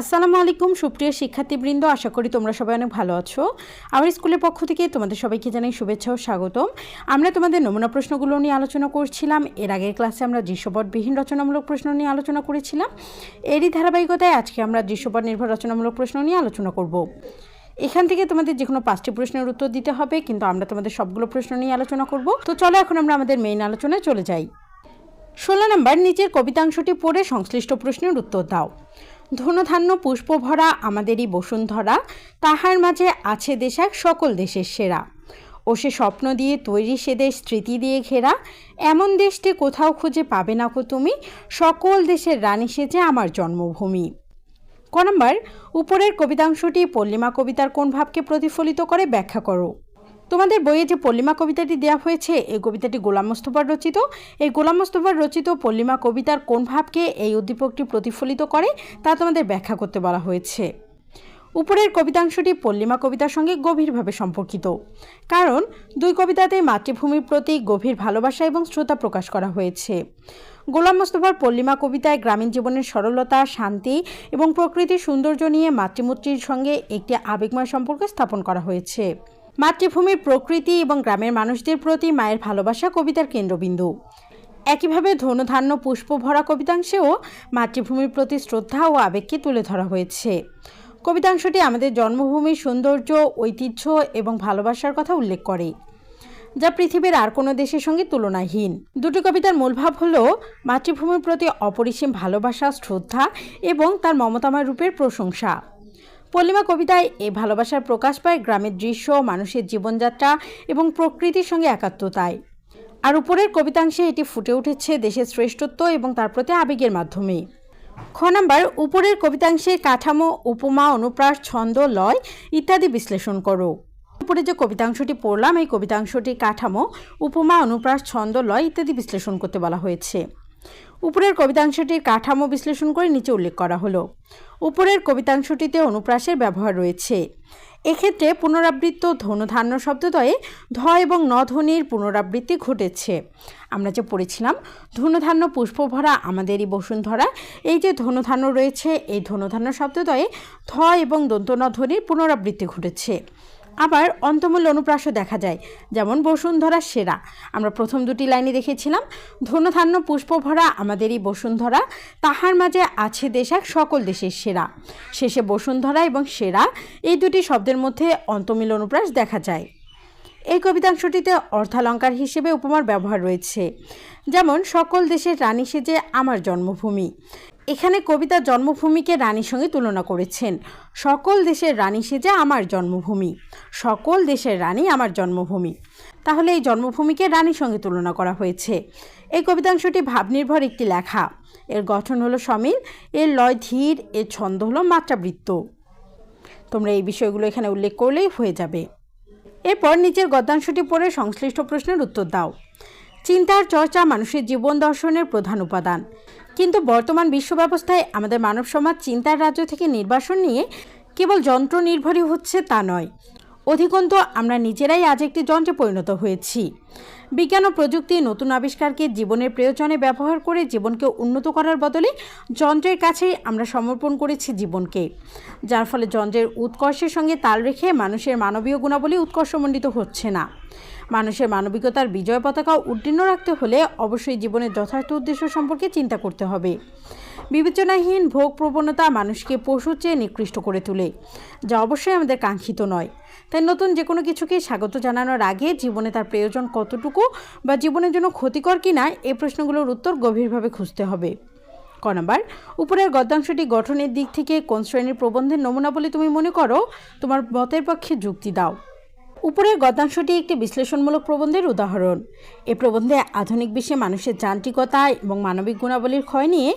আসসালামু আলাইকুম, সুপ্রিয় শিক্ষার্থীবৃন্দ, আশা করি তোমরা সবাই অনেক ভালো আছো। আমার স্কুলের পক্ষ থেকে তোমাদের সবাইকে জানাই শুভেচ্ছা ও স্বাগতম। আমরা তোমাদের নমুনা প্রশ্নগুলো নিয়ে আলোচনা করছিলাম। এর আগের ক্লাসে আমরা দৃশ্যপটবিহীন রচনামূলক প্রশ্ন নিয়ে আলোচনা করেছিলাম। এরই ধারাবাহিকতায় আজকে আমরা দৃশ্যপট নির্ভর রচনামূলক প্রশ্ন নিয়ে আলোচনা করব। এখান থেকে তোমাদের যে কোনো পাঁচটি প্রশ্নের উত্তর দিতে হবে, কিন্তু আমরা তোমাদের সবগুলো প্রশ্ন নিয়ে আলোচনা করব। তো চলো এখন আমরা আমাদের মেইন আলোচনায় চলে যাই। ষোলো নম্বর, নিচের কবিতাংশটি পড়ে সংশ্লিষ্ট প্রশ্নের উত্তর দাও। ধনধান্য পুষ্প ভরা আমাদেরই বসুন্ধরা। তাহার মাঝে আছে দেশ এক, সকল দেশের সেরা। ও সে স্বপ্ন দিয়ে তৈরি সে দেশ, স্মৃতি দিয়ে ঘেরা। এমন দেশটি কোথাও খুঁজে পাবে না কো তুমি? সকল দেশের রানী সেজে আমার জন্মভূমি। ক নম্বর, উপরের কবিতাংশটি পল্লিমা কবিতার কোন ভাবকে প্রতিফলিত করে? ব্যাখ্যা করো। তোমাদের বইয়ে যে পল্লিমা কবিতাটি দেওয়া হয়েছে, এই কবিতাটি গোলাম মোস্তফার রচিত। এই গোলাম মোস্তফার রচিত পল্লিমা কবিতার কোন ভাবকে এই উদ্দীপকটি প্রতিফলিত করে, তা তোমাদের ব্যাখ্যা করতে বলা হয়েছে। উপরের কবিতাংশটি পল্লিমা কবিতার সঙ্গে গভীরভাবে সম্পর্কিত। কারণ, দুই কবিতাতেই মাতৃভূমির প্রতি গভীর ভালোবাসা এবং শ্রোতা প্রকাশ করা হয়েছে। গোলাম মোস্তফার পল্লিমা কবিতায় গ্রামীণ জীবনের সরলতা, শান্তি এবং প্রকৃতির সৌন্দর্য নিয়ে মাতৃমূর্তির সঙ্গে একটি আবেগময় সম্পর্ক স্থাপন করা হয়েছে। মাতৃভূমির প্রকৃতি এবং গ্রামের মানুষদের প্রতি মায়ের ভালোবাসা কবিতার কেন্দ্রবিন্দু। একইভাবে ধনুধান্য পুষ্প ভরা কবিতাংশেও মাতৃভূমির প্রতি শ্রদ্ধা ও আবেগকে তুলে ধরা হয়েছে। কবিতাংশটি আমাদের জন্মভূমির সৌন্দর্য, ঐতিহ্য এবং ভালোবাসার কথা উল্লেখ করে, যা পৃথিবীর আর কোনো দেশের সঙ্গে তুলনাহীন। দুটি কবিতার মূল ভাব হল মাতৃভূমির প্রতি অপরিসীম ভালোবাসা, শ্রদ্ধা এবং তার মমতাময় রূপের প্রশংসা। পল্লিমা কবিতায় এই ভালোবাসার প্রকাশ পায় গ্রামের দৃশ্য, মানুষের জীবনযাত্রা এবং প্রকৃতির সঙ্গে একাত্মতায়। আর উপরের কবিতাংশে এটি ফুটে উঠেছে দেশের শ্রেষ্ঠত্ব এবং তার প্রতি আবেগের মাধ্যমে। খ নাম্বার, উপরের কবিতাংশে কাঠামো, উপমা, অনুপ্রাস, ছন্দ, লয় ইত্যাদি বিশ্লেষণ করো। উপরে যে কবিতাংশটি পড়লাম, এই কবিতাংশটির কাঠামো, উপমা, অনুপ্রাস, ছন্দ, লয় ইত্যাদি বিশ্লেষণ করতে বলা হয়েছে। উপরের কবিতাংশটির কাঠামো বিশ্লেষণ করে নিচে উল্লেখ করা হলো। উপরের কবিতাংশটিতে অনুপ্রাসের ব্যবহার রয়েছে। এক্ষেত্রে পুনরাবৃত্ত ধনুধান্য শব্দদ্বয়ে ধ এবং ন ধ্বনির পুনরাবৃত্তি ঘটেছে। আমরা যে পড়েছিলাম, ধনুধান্য পুষ্প ভরা আমাদেরই বসুন্ধরা। এই যে ধনুধান্য রয়েছে, এই ধনুধান্য শব্দদ্বয়ে ধ এবং দন্ত ন ধ্বনির পুনরাবৃত্তি ঘটেছে। আবার অন্তমূল অনুপ্রাসও দেখা যায়, যেমন বসুন্ধরা সেরা। আমরা প্রথম দুটি লাইনে দেখেছিলাম ধনুধান্য পুষ্প ভরা আমাদেরই বসুন্ধরা, তাহার মাঝে আছে দেশ এক, সকল দেশের সেরা। শেষে বসুন্ধরা এবং সেরা, এই দুটি শব্দের মধ্যে অন্তমিল অনুপ্রাস দেখা যায়। এই কবিতাংশটিতে অর্থালঙ্কার হিসেবে উপমার ব্যবহার রয়েছে, যেমন, সকল দেশের রানী সেজে আমার জন্মভূমি। এখানে কবিতা জন্মভূমিকে রানীর সঙ্গে তুলনা করেছেন। সকল দেশের রানী সেজে আমার জন্মভূমি। সকল দেশের রানী আমার জন্মভূমি। তাহলে এই জন্মভূমিকে রানীর সঙ্গে তুলনা করা হয়েছে। এই কবিতাংশটি ভাবনির্ভর একটি লেখা। এর গঠন হলো সমিল, এর লয় ধীর, এর ছন্দ হলো মাত্রাবৃত্ত। তোমরা এই বিষয়গুলো এখানে উল্লেখ করলেই হয়ে যাবে। এরপর নিচের গদ্যাংশটি পড়ে সংশ্লিষ্ট প্রশ্নের উত্তর দাও। চিন্তার চর্চা মানুষের জীবন দর্শনের প্রধান উপাদান। কিন্তু বর্তমান বিশ্ব ব্যবস্থায় আমাদের মানব সমাজ চিন্তার রাজ্য থেকে নির্বাসন নিয়ে কেবল যন্ত্র নির্ভরই হচ্ছে তা নয়। অধিকন্ত, আমরা নিজেরাই আজ একটি যন্ত্রে পরিণত হয়েছি। বিজ্ঞান ও প্রযুক্তি নতুন আবিষ্কারকে জীবনের প্রয়োজনে ব্যবহার করে জীবনকে উন্নত করার বদলে যন্ত্রের কাছেই আমরা সমর্পণ করেছি জীবনকে, যার ফলে যন্ত্রের উৎকর্ষের সঙ্গে তাল রেখে মানুষের মানবীয় গুণাবলী উৎকর্ষমণ্ডিত হচ্ছে না। মানুষের মানবিকতার বিজয় পতাকা উদ্দীর্ণ রাখতে হলে অবশ্যই জীবনের যথার্থ উদ্দেশ্য সম্পর্কে চিন্তা করতে হবে। বিবেচনাহীন ভোগ প্রবণতা মানুষকে পশুর চেয়ে নিকৃষ্ট করে তোলে, যা অবশ্যই আমাদের কাঙ্ক্ষিত নয়। তাই নতুন যে কোনো কিছুকে স্বাগত জানানোর আগে জীবনে তার প্রয়োজন কতটুকু বা জীবনের জন্য ক্ষতিকর কি না এই প্রশ্নগুলোর উত্তর গভীরভাবে খুঁজতে হবে। ক নাম্বার, উপরের গদ্যাংশটি গঠনের দিক থেকে কোন শ্রেণির প্রবন্ধের নমুনা বলে তুমি মনে করো? তোমার মতের পক্ষে যুক্তি দাও। উপরের গদ্যাংশটি একটি বিশ্লেষণমূলক প্রবন্ধের উদাহরণ। এ প্রবন্ধে আধুনিক বিশ্বে মানুষের যান্ত্রিকতা এবং মানবিক গুণাবলীর ক্ষয় নিয়ে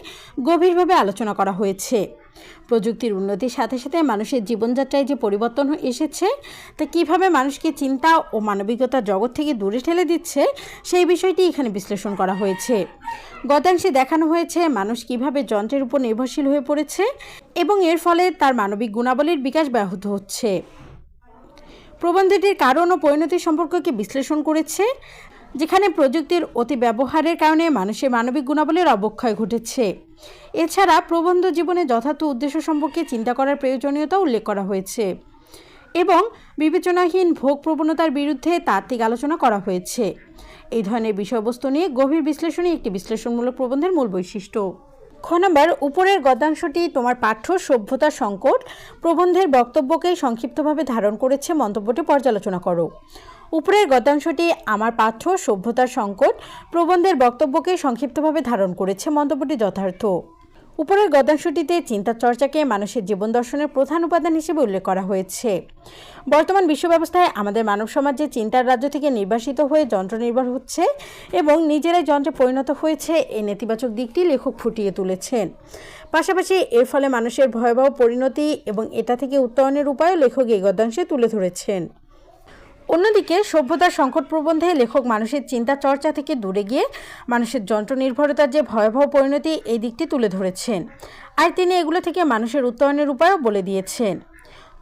গভীরভাবে আলোচনা করা হয়েছে। প্রযুক্তির উন্নতির সাথে সাথে মানুষের জীবনযাত্রায় যে পরিবর্তন এসেছে, তা কীভাবে মানুষকে চিন্তা ও মানবিকতার জগৎ থেকে দূরে ঠেলে দিচ্ছে, সেই বিষয়টি এখানে বিশ্লেষণ করা হয়েছে। গতাংশে দেখানো হয়েছে মানুষ কীভাবে যন্ত্রের উপর নির্ভরশীল হয়ে পড়েছে এবং এর ফলে তার মানবিক গুণাবলীর বিকাশ ব্যাহত হচ্ছে। প্রবন্ধটির কারণ ও পরিণতি সম্পর্ককে বিশ্লেষণ করেছে? যেখানে প্রযুক্তির অতি ব্যবহারের কারণে মানুষের মানবিক গুণাবলীর অবক্ষয় ঘটেছে। এছাড়া প্রবন্ধ জীবনে যথার্থ উদ্দেশ্য সম্পর্কে চিন্তা করার প্রয়োজনীয়তা উল্লেখ করা হয়েছে এবং বিবেচনাহীন ভোগ প্রবণতার বিরুদ্ধে তাত্ত্বিক আলোচনা করা হয়েছে। এই ধরনের বিষয়বস্তু নিয়ে গভীর বিশ্লেষণই একটি বিশ্লেষণমূলক প্রবন্ধের মূল বৈশিষ্ট্য। খ নম্বর, উপরের গদ্যাংশটি তোমার পাঠ্য সভ্যতা সংকট, প্রবন্ধের বক্তব্যকে সংক্ষিপ্তভাবে ধারণ করেছে, মন্তব্যটি পর্যালোচনা করো। উপরের গদ্যাংশটি আমার পাঠ্য সভ্যতার সংকট, প্রবন্ধের বক্তব্যকে সংক্ষিপ্তভাবে ধারণ করেছে, মন্তব্যটি যথার্থ। উপরের গদ্যাংশটিতে চিন্তা চর্চাকে মানুষের জীবন দর্শনের প্রধান উপাদান হিসেবে উল্লেখ করা হয়েছে। বর্তমান বিশ্ব ব্যবস্থায় আমাদের মানব সমাজে চিন্তার রাজ্য থেকে নির্বাসিত হয়ে যন্ত্র নির্ভর হচ্ছে এবং নিজেরাই যন্ত্রে পরিণত হয়েছে এই নেতিবাচক দিকটি লেখক ফুটিয়ে তুলেছেন। পাশাপাশি এর ফলে মানুষের ভয়াবহ পরিণতি এবং এটা থেকে উত্তরণের উপায়ও লেখক এই গদ্যাংশে তুলে ধরেছেন। অন্যদিকে সভ্যতার সংকট প্রবন্ধে লেখক মানুষের চিন্তা চর্চা থেকে দূরে গিয়ে মানুষের যন্ত্র নির্ভরতার যে ভয়াবহ পরিণতি এই দিকটি তুলে ধরেছেন। আর তিনি এগুলো থেকে মানুষের উত্তরণের উপায়ও বলে দিয়েছেন।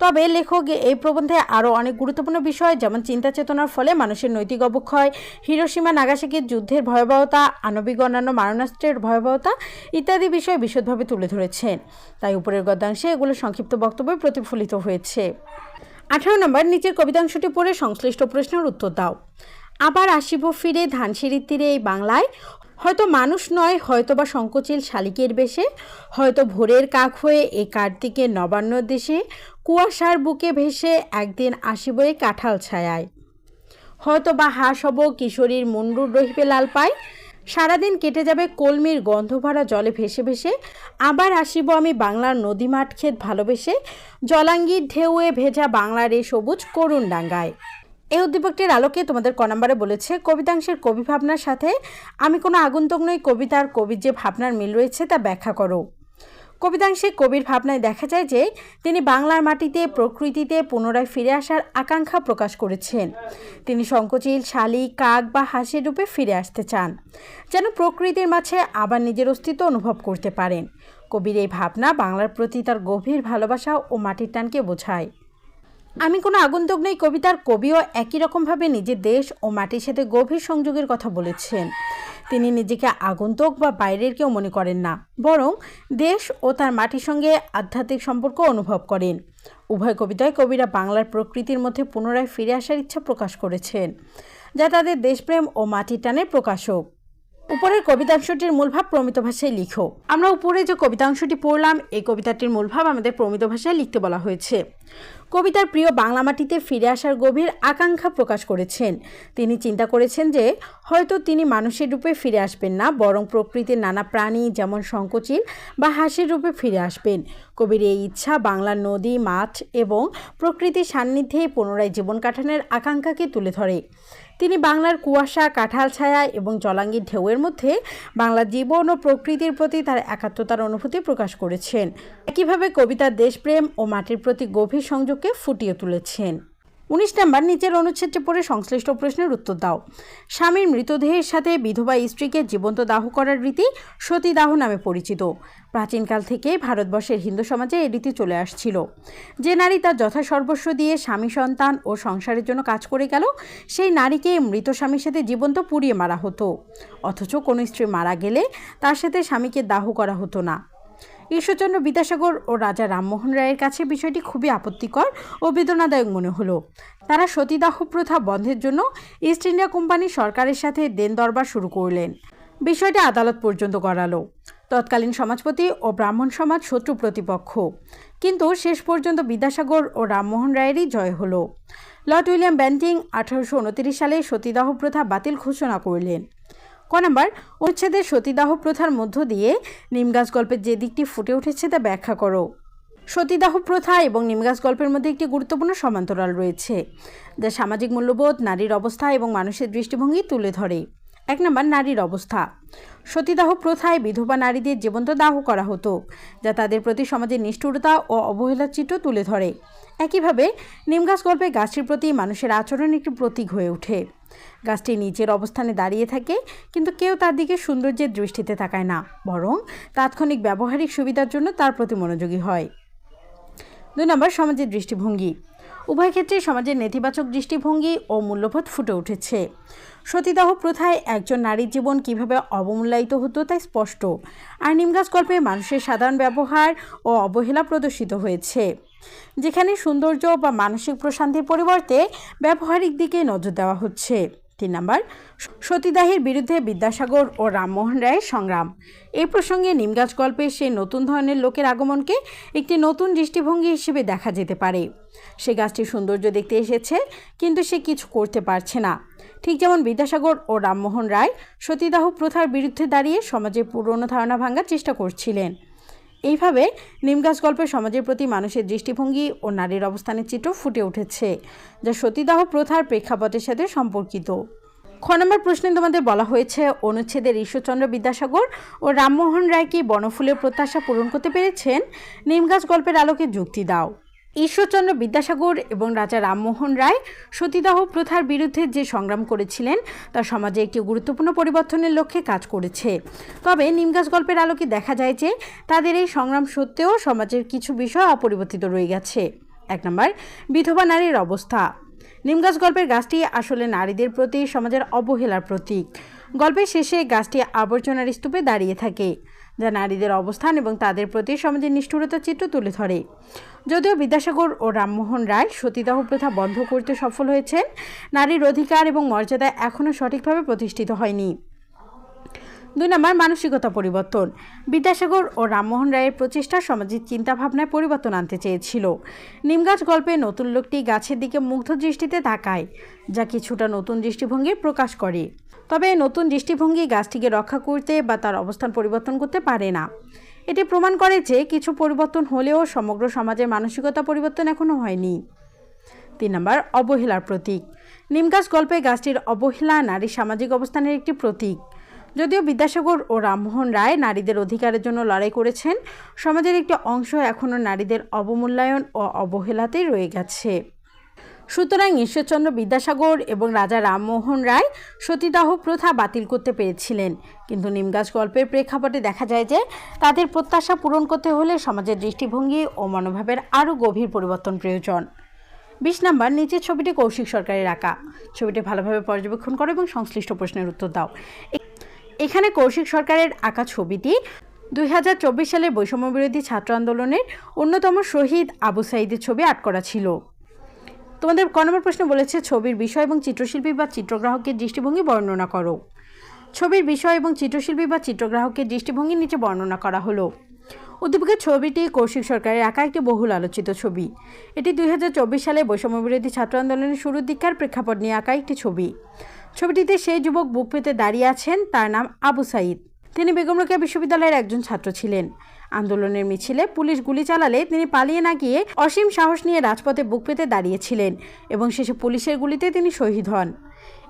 তবে লেখক এই প্রবন্ধে আরও অনেক গুরুত্বপূর্ণ বিষয়, যেমন চিন্তা চেতনার ফলে মানুষের নৈতিক অবক্ষয়, হিরোসীমা নাগাসাকির যুদ্ধের ভয়াবহতা, আণবিক অন্যান্য মারণাস্ত্রের ভয়াবহতা ইত্যাদি বিষয় বিশদভাবে তুলে ধরেছেন। তাই উপরের গদ্যাংশে এগুলো সংক্ষিপ্ত বক্তব্যে প্রতিফলিত হয়েছে। আঠারো নম্বর, নিচের কবিতাংশটি পড়ে সংশ্লিষ্ট প্রশ্নের উত্তর দাও। আবার আসিব ফিরে ধানসিঁড়ির তীরে এই বাংলায়। হয়তো মানুষ নয় হয়তো বা সংকোচিল শালিকের বেশে। হয়তো ভোরের কাক হয়ে এই কার্তিকের নবান্ন দেশে। কুয়াশার বুকে ভেসে একদিন আসিব এই কাঁঠাল ছায়ায়। হয়তো বা হাঁস হব কিশোরীর মুন্ডুর রহিবে লাল পায়। সারাদিন কেটে যাবে কলমির গন্ধ ভরা জলে ভেসে ভেসে। আবার আসিব আমি বাংলার নদী মাঠ খেত ভালোবেসে। জলাঙ্গির ঢেউয়ে ভেজা বাংলার এই সবুজ করুণ ডাঙ্গায় এই উদ্দীপকটির আলোকে তোমাদের ক নম্বরে বলেছে, কবিতাংশের কবি ভাবনার সাথে। আমি কোনো আগন্তুক নই কবিতার কবির যে ভাবনার মিল রয়েছে তা ব্যাখ্যা করো। কবিতাংশে কবির ভাবনায় দেখা যায় যে তিনি বাংলার মাটিতে, প্রকৃতিতে পুনরায় ফিরে আসার আকাঙ্ক্ষা প্রকাশ করেছেন। তিনি সংকোচিল, শালিক, কাক বা হাসির রূপে ফিরে আসতে চান, যেন প্রকৃতির মাঝে আবার নিজের অস্তিত্ব অনুভব করতে পারেন। কবির এই ভাবনা বাংলার প্রতি তার গভীর ভালোবাসা ও মাটির টানকে বোঝায়। আমি কোনো আগন্তুক নেই কবিতার কবিও একই রকমভাবে নিজের দেশ ও মাটির সাথে গভীর সংযোগের কথা বলেছেন। তিনি নিজেকে আগন্তুক বা বাইরের কেউ মনে করেন না, বরং দেশ ও তার মাটির সঙ্গে আধ্যাত্মিক সম্পর্ক অনুভব করেন। উভয় কবিতায় কবিরা বাংলার প্রকৃতির মধ্যে পুনরায় ফিরে আসার ইচ্ছা প্রকাশ করেছেন, যা তাদের দেশপ্রেম ও মাটির টানের প্রকাশক। উপরের কবিতাংশটির মূলভাব প্রমিত ভাষায় লিখো। আমরা উপরে যে কবিতাংশটি পড়লাম, এই কবিতাটির মূলভাব আমাদের প্রমিত ভাষায় লিখতে বলা হয়েছে। কবিতার প্রিয় বাংলা মাটিতে ফিরে আসার গভীর আকাঙ্ক্ষা প্রকাশ করেছেন। তিনি চিন্তা করেছেন যে, হয়তো তিনি মানুষের রূপে ফিরে আসবেন না, বরং প্রকৃতির নানা প্রাণী যেমন সংকোচিল বা হাসির রূপে ফিরে আসবেন। কবির এই ইচ্ছা বাংলার নদী, মাঠ এবং প্রকৃতির সান্নিধ্যে পুনরায় জীবন কাটানোর আকাঙ্ক্ষাকে তুলে ধরে। তিনি বাংলার কুয়াশা, কাঁঠাল ছায়া এবং জলাঙ্গির ঢেউয়ের মধ্যে বাংলার জীবন ও প্রকৃতির প্রতি তার একাত্মতার অনুভূতি প্রকাশ করেছেন। একইভাবে কবিতার দেশপ্রেম ও মাটির প্রতি গভীর সংযোগকে ফুটিয়ে তুলেছেন। উনিশ নাম্বার, নিচের অনুচ্ছেদটি পড়ে সংশ্লিষ্ট প্রশ্নের উত্তর দাও। স্বামীর মৃতদেহের সাথে বিধবা স্ত্রীকে জীবন্ত দাহ করার রীতি সতীদাহ নামে পরিচিত। প্রাচীনকাল থেকে ভারতবর্ষের হিন্দু সমাজে এই রীতি চলে আসছিল। যে নারী তার যথাসর্বস্ব দিয়ে স্বামী, সন্তান ও সংসারের জন্য কাজ করে গেল, সেই নারীকে মৃত স্বামীর সাথে জীবন্ত পুড়িয়ে মারা হতো। অথচ কোনো স্ত্রী মারা গেলে তার সাথে স্বামীকে দাহ করা হতো না। ঈশ্বরচন্দ্র বিদ্যাসাগর ও রাজা রামমোহন রায়ের কাছে বিষয়টি খুবই আপত্তিকর ও বেদনাদায়ক মনে হলো। তারা সতীদাহ প্রথা বন্ধের জন্য ইস্ট ইন্ডিয়া কোম্পানি সরকারের সাথে দেন দরবার শুরু করলেন। বিষয়টি আদালত পর্যন্ত গড়ালো। তৎকালীন সমাজপতি ও ব্রাহ্মণ সমাজ শত্রু প্রতিপক্ষ। কিন্তু শেষ পর্যন্ত বিদ্যাসাগর ও রামমোহন রায়েরই জয় হলো। লর্ড উইলিয়াম ব্যান্টিং আঠারোশো সালে সতীদাহ প্রথা বাতিল ঘোষণা করলেন। ক নাম্বার অনুচ্ছেদের সতীদাহ প্রথার মধ্য দিয়ে নিমগাছ গল্পের যে দিকটি ফুটে উঠেছে তা ব্যাখ্যা করো। সতীদাহ প্রথা এবং নিমগাছ গল্পের মধ্যে একটি গুরুত্বপূর্ণ সমান্তরাল রয়েছে। যা সামাজিক মূল্যবোধ, নারীর অবস্থা এবং মানুষের দৃষ্টিভঙ্গি তুলে ধরে। এক নম্বর, নারীর অবস্থা। সতীদাহ প্রথায় বিধবা নারীদের জীবন্ত দাহ করা হতো, যা তাদের প্রতি সমাজের নিষ্ঠুরতা ও অবহেলার চিত্র তুলে ধরে। একইভাবে, নিমগাছ গল্পে গাছটির প্রতি মানুষের আচরণ একটি প্রতীক হয়ে ওঠে। গাছটি নিচের অবস্থানে দাঁড়িয়ে থাকে, কিন্তু কেউ তার দিকে সৌন্দর্যের দৃষ্টিতে তাকায় না, বরং তাৎক্ষণিক ব্যবহারিক সুবিধার জন্য তার প্রতি মনোযোগী হয়। দুই নম্বর, সমাজের দৃষ্টিভঙ্গি। উভয় ক্ষেত্রে সমাজের নেতিবাচক দৃষ্টিভঙ্গি ও মূল্যবোধ ফুটে উঠেছে। সতীদাহ প্রথায় একজন নারীর জীবন কীভাবে অবমূল্যায়িত হতো তাই স্পষ্ট। আর নিমগাছ গল্পে মানুষের সাধারণ ব্যবহার ও অবহেলা প্রদর্শিত হয়েছে। যেখানে সৌন্দর্য বা মানসিক প্রশান্তির পরিবর্তে ব্যবহারিক দিকে নজর দেওয়া হচ্ছে। তিন নম্বর, সতীদাহের বিরুদ্ধে বিদ্যাসাগর ও রামমোহন রায়ের সংগ্রাম। এই প্রসঙ্গে নিমগাছ গল্পে সেই নতুন ধরনের লোকের আগমনকে একটি নতুন দৃষ্টিভঙ্গি হিসেবে দেখা যেতে পারে। সে গাছটির সৌন্দর্য দেখতে এসেছে, কিন্তু সে কিছু করতে পারছে না। ঠিক যেমন বিদ্যাসাগর ও রামমোহন রায় সতীদাহ প্রথার বিরুদ্ধে দাঁড়িয়ে সমাজের পুরনো ধারণা ভাঙার চেষ্টা করছিলেন। এইভাবে নিমগাছ গল্পে সমাজের প্রতি মানুষের দৃষ্টিভঙ্গি ও নারীর অবস্থানের চিত্র ফুটে উঠেছে, যা সতীদাহ প্রথার প্রেক্ষাপটের সাথে সম্পর্কিত। খ নম্বর প্রশ্নে তোমাদের বলা হয়েছে অনুচ্ছেদের ঈশ্বরচন্দ্র বিদ্যাসাগর ও রামমোহন রায় কি বনফুলের প্রত্যাশা পূরণ করতে পেরেছেন। নিমগাছ গল্পের আলোকে যুক্তি দাও। ঈশ্বরচন্দ্র বিদ্যাসাগর এবং রাজা রামমোহন রায় সতীদাহ প্রথার বিরুদ্ধে যে সংগ্রাম করেছিলেন, তা সমাজে একটি গুরুত্বপূর্ণ পরিবর্তনের লক্ষ্যে কাজ করেছে। তবে নিমগাছ গল্পের আলোকে দেখা যায় যে, তাদের এই সংগ্রাম সত্ত্বেও সমাজের কিছু বিষয় অপরিবর্তিত রয়ে গেছে। এক নম্বর, বিধবা নারীর অবস্থা। নিমগাছ গল্পের গাছটি আসলে নারীদের প্রতি সমাজের অবহেলার প্রতীক। গল্পের শেষে গাছটি আবর্জনার স্তূপে দাঁড়িয়ে থাকে। যা নারীদের অবস্থান এবং তাদের প্রতি সমাজের নিষ্ঠুরতার চিত্র তুলে ধরে। যদিও বিদ্যাসাগর ও রামমোহন রায় সতীদাহ প্রথা বন্ধ করতে সফল হয়েছেন, নারীর অধিকার এবং মর্যাদা এখনও সঠিকভাবে প্রতিষ্ঠিত হয়নি। দুই নম্বর মানসিকতা পরিবর্তন। বিদ্যাসাগর ও রামমোহন রায়ের প্রচেষ্টা সমাজের চিন্তাভাবনায় পরিবর্তন আনতে চেয়েছিল। নিমগাছ গল্পে নতুন লোকটি গাছের দিকে মুগ্ধ দৃষ্টিতে তাকায়, যা কিছুটা নতুন দৃষ্টিভঙ্গি প্রকাশ করে। তবে নতুন দৃষ্টিভঙ্গি গাছটিকে রক্ষা করতে বা তার অবস্থান পরিবর্তন করতে পারে না। এটি প্রমাণ করে যে কিছু পরিবর্তন হলেও সমগ্র সমাজের মানসিকতা পরিবর্তন এখনও হয়নি। তিন নম্বর, অবহেলার প্রতীক। নিমগাছ গল্পে গাছটির অবহেলা নারী সামাজিক অবস্থানের একটি প্রতীক। যদিও বিদ্যাসাগর ও রামমোহন রায় নারীদের অধিকারের জন্য লড়াই করেছেন, সমাজের একটি অংশ এখনও নারীদের অবমূল্যায়ন ও অবহেলাতেই রয়ে গেছে। সুতরাং ঈশ্বরচন্দ্র বিদ্যাসাগর এবং রাজা রামমোহন রায় সতীদাহ প্রথা বাতিল করতে পেরেছিলেন। কিন্তু নিমগাছ গল্পের প্রেক্ষাপটে দেখা যায় যে, তাদের প্রত্যাশা পূরণ করতে হলে সমাজের দৃষ্টিভঙ্গি ও মনোভাবের আরও গভীর পরিবর্তন প্রয়োজন। বিশ নাম্বার, নিচের ছবিটি কৌশিক সরকারের আঁকা। ছবিটি ভালোভাবে পর্যবেক্ষণ করো এবং সংশ্লিষ্ট প্রশ্নের উত্তর দাও। এখানে কৌশিক সরকারের আঁকা ছবিটি দুই সালের বৈষম্য বিরোধী ছাত্র আন্দোলনের অন্যতম শহীদ আবু সাইদের ছবি আট করা ছিল। তোমাদের ক নম্বর প্রশ্ন বলেছে, ছবির বিষয় এবং চিত্রশিল্পী বা চিত্রগ্রাহকের দৃষ্টিভঙ্গি বর্ণনা করো। ছবির বিষয় এবং চিত্রশিল্পী বা চিত্রগ্রাহকের দৃষ্টিভঙ্গির নিচে বর্ণনা করা হলো। উদ্দীপকের ছবিটি কৌশিক সরকারের আঁকা একটি বহুল আলোচিত ছবি। এটি দুই হাজার চব্বিশ সালে বৈষম্য বিরোধী ছাত্র আন্দোলনের শুরুর দিককার প্রেক্ষাপট নিয়ে আঁকা একটি ছবি। ছবিটিতে সেই যুবক বুক পেতে দাঁড়িয়ে আছেন, তার নাম আবু সাইদ। তিনি বেগম রোকেয়া বিশ্ববিদ্যালয়ের একজন ছাত্র ছিলেন। আন্দোলনের মিছিলে পুলিশ গুলি চালালে তিনি পালিয়ে না গিয়ে অসীম সাহস নিয়ে রাজপথে বুক পেতে দাঁড়িয়েছিলেন এবং শেষে পুলিশের গুলিতে তিনি শহীদ হন।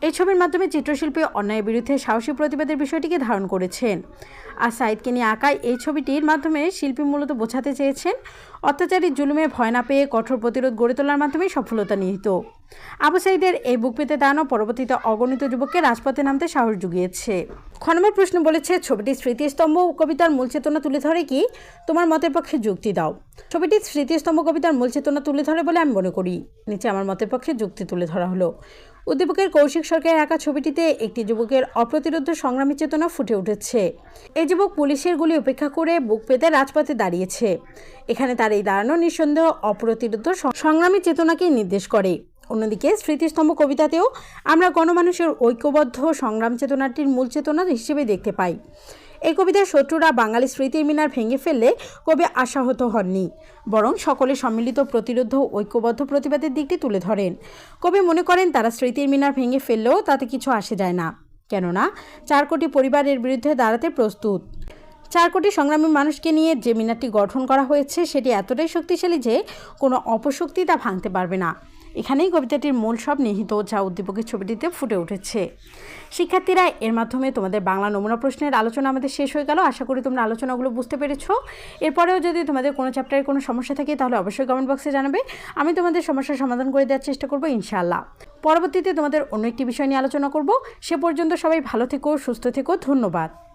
এই ছবির মাধ্যমে চিত্রশিল্পী অন্যায়ের বিরুদ্ধে সাহসী প্রতিবাদের বিষয়টিকে ধারণ করেছেন। আর সাইদকে নিয়ে আঁকায় এই ছবিটির মাধ্যমে শিল্পী মূলত বোঝাতে চেয়েছেন, অত্যাচারী জুলুমে ভয় না পেয়ে কঠোর প্রতিরোধ গড়ে তোলার মাধ্যমে সফলতা নিহিত। আবু সাইদের এই বুক পেতে দাঁড়ানো পরবর্তীতে অগণিত যুবককে রাজপথে নামতে সাহস জুগিয়েছে। খ নম্বর প্রশ্ন বলেছে, ছবিটির স্মৃতিস্তম্ভ কবিতার মূল চেতনা তুলে ধরে কি? তোমার মতের পক্ষে যুক্তি দাও। ছবিটির স্মৃতিস্তম্ভ কবিতার মূল চেতনা তুলে ধরে বলে আমি মনে করি। নিচে, আমার মতের পক্ষে যুক্তি তুলে ধরা হলো। উদ্দীপকের কৌশিক সরকারের আঁকা ছবিটিতে একটি যুবকের অপ্রতিরোধ সংগ্রামী চেতনা ফুটে উঠেছে। এই যুবক পুলিশের গুলি উপেক্ষা করে বুক পেতে রাজপথে দাঁড়িয়েছে। এখানে তার এই দাঁড়ানো নিঃসন্দেহ অপ্রতিরোধ সংগ্রামী চেতনাকেই নির্দেশ করে। অন্যদিকে স্মৃতিস্তম্ভ কবিতাতেও আমরা গণমানুষের ঐক্যবদ্ধ সংগ্রাম চেতনাটির মূল চেতনা হিসেবে দেখতে পাই। এই কবিতার শত্রুরা বাঙালি স্মৃতির মিনার ভেঙে ফেললে কবি আশাহত হননি, বরং সকলে সম্মিলিত প্রতিরোধ ও ঐক্যবদ্ধ প্রতিবাদের দিকটি তুলে ধরেন। কবি মনে করেন, তারা স্মৃতির মিনার ভেঙে ফেললেও তাতে কিছু আসে যায় না, কেননা চার কোটি পরিবারের বিরুদ্ধে দাঁড়াতে প্রস্তুত। চার কোটি সংগ্রামী মানুষকে নিয়ে যে মিনারটি গঠন করা হয়েছে, সেটি এতটাই শক্তিশালী যে কোনো অপশক্তি তা ভাঙতে পারবে না। এখানেই কবিতাটির মূল সব নিহিত যা উদ্দীপকের ছবিটিতে ফুটে উঠেছে। শিক্ষার্থীরা, এর মাধ্যমে তোমাদের বাংলা নমুনা প্রশ্নের আলোচনা আমাদের শেষ হয়ে গেল। আশা করি তোমরা আলোচনাগুলো বুঝতে পেরেছ। এরপরেও যদি তোমাদের কোনো চ্যাপ্টারে কোনো সমস্যা থাকে, তাহলে অবশ্যই কমেন্ট বক্সে জানাবে। আমি তোমাদের সমস্যার সমাধান করে দেওয়ার চেষ্টা করব, ইনশাআল্লাহ। পরবর্তীতে তোমাদের অন্য একটি বিষয় নিয়ে আলোচনা করব। সে পর্যন্ত সবাই ভালো থেকো, সুস্থ থেকো। ধন্যবাদ।